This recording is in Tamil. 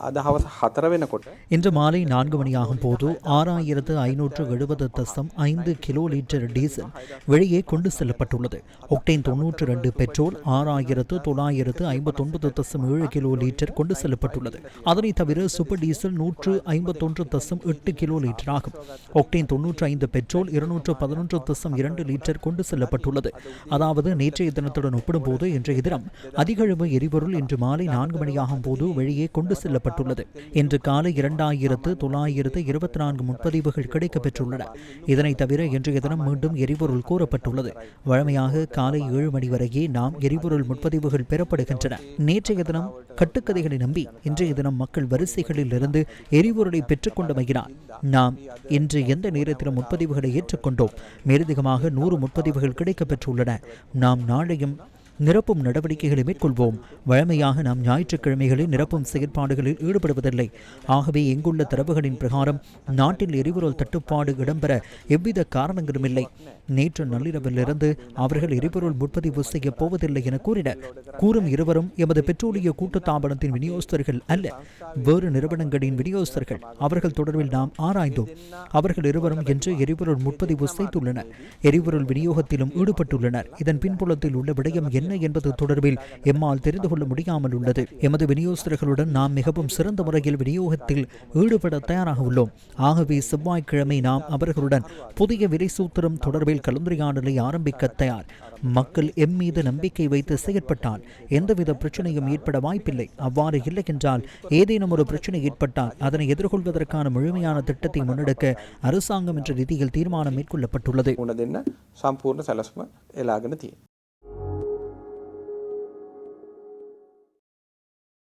අද හවස හතර වෙනකොට இன்று மாலை நான்கு மணியாகும் போது ஆறாயிரத்து ஐநூற்று எழுபது தசம் ஐந்து கிலோ லிட்டர் டீசல் வெளியே கொண்டு செல்லப்பட்டுள்ளது ஒக்டேன் தொன்னூற்று ரெண்டு பெட்ரோல் ஆறாயிரத்து தொள்ளாயிரத்து ஐம்பத்தொன்பது தசம் ஏழு கிலோ லிட்டர் கொண்டு செல்லப்பட்டுள்ளது அதனை தவிர சூப்பர் டீசல் நூற்று ஐம்பத்தொன்று தசம் எட்டு கிலோ லிட்டர் ஆகும் ஒக்டேன் தொன்னூற்று ஐந்து பெட்ரோல் இருநூற்று பதினொன்று தசம் இரண்டு லிட்டர் கொண்டு செல்லப்பட்டுள்ளது அதாவது நேற்றைய தினத்துடன் ஒப்பிடும்போது இன்றைய தினம் அதிகளவு எரிபொருள் இன்று மாலை நான்கு மணியாகும் போது வெளியே கொண்டு செல்லப்பட்டுள்ளது இன்று காலை இரண்டாயிரத்து தொள்ளாயிரத்து இருபத்தி நான்கு முன்பதிவுகள் கிடைக்கப்பெற்றுள்ளன. இதனைத் தவிர இன்றைய தினம் மீண்டும் எரிபொருள் கூறப்பட்டுள்ளது வழமையாக காலை ஏழு மணி வரையே நாம் எரிபொருள் முன்பதிவுகள் பெறப்படுகின்றன. நேற்றைய தினம் கட்டுக்கதைகளை நம்பி இன்றைய தினம் மக்கள் வரிசைகளில் இருந்து எரிபொருளை பெற்றுக்கொண்டமையினால் நாம் இன்று எந்த நேரத்திலும் முன்பதிவுகளை ஏற்றுக்கொண்டோம். மேலதிகமாக நூறு முன்பதிவுகள் கிடைக்கப்பெற்றுள்ளன. நாம் நாளையும் நிரப்பும் நடவடிக்கைகளை மேற்கொள்வோம். வழமையாக நாம் ஞாயிற்றுக்கிழமைகளில் நிரப்பும் செயற்பாடுகளில் ஈடுபடுவதில்லை. ஆகவே எங்குள்ள தரவுகளின் பிரகாரம் நாட்டில் எரிபொருள் தட்டுப்பாடு இடம்பெற எவ்வித காரணங்களும் இல்லை நேற்று நள்ளிரவிலிருந்து அவர்கள் எரிபொருள் முற்பதிவு செய்ய போவதில்லை என கூறினர் கூறும் இருவரும் எமது பெட்ரோலிய கூட்டுத்தாபனத்தின் விநியோகஸ்தர்கள் அல்ல. வேறு நிறுவனங்களின் விநியோகஸ்தர்கள் அவர்கள் தொடர்பில் நாம் ஆராய்ந்தோம். அவர்கள் இருவரும் என்று எரிபொருள் முற்பதிவு செய்துள்ளனர். எரிபொருள் விநியோகத்திலும் ஈடுபட்டுள்ளனர். இதன் பின்புலத்தில் உள்ள விடயம் என்ன? என்பது தொடர்பில் எம்மால் தெரிந்து கொள்ள முடியாமல் உள்ளது. எமது விநியோகஸ்தர்களுடன் நாம் மிகவும் சிறந்த முறையில் விநியோகத்தில் ஈடுபட தயாராக உள்ளோம். ஆகவே செவ்வாய்க்கிழமை நாம் அவர்களுடன் புதிய விலை சூத்திரம் தொடர்பில் கலந்துரையாடலை ஆரம்பிக்க தயார். மக்கள் எம் மீது நம்பிக்கை வைத்து செயற்பட்டால் எந்தவித பிரச்சனையும் ஏற்பட வாய்ப்பில்லை. அவ்வாறு இல்லை என்றால் ஏதேனும் ஒரு பிரச்சனை ஏற்பட்டால் அதனை எதிர்கொள்வதற்கான முழுமையான திட்டத்தை முன்னெடுக்க அரசாங்கம் என்ற ரீதியில் தீர்மானம் மேற்கொள்ளப்பட்டுள்ளது.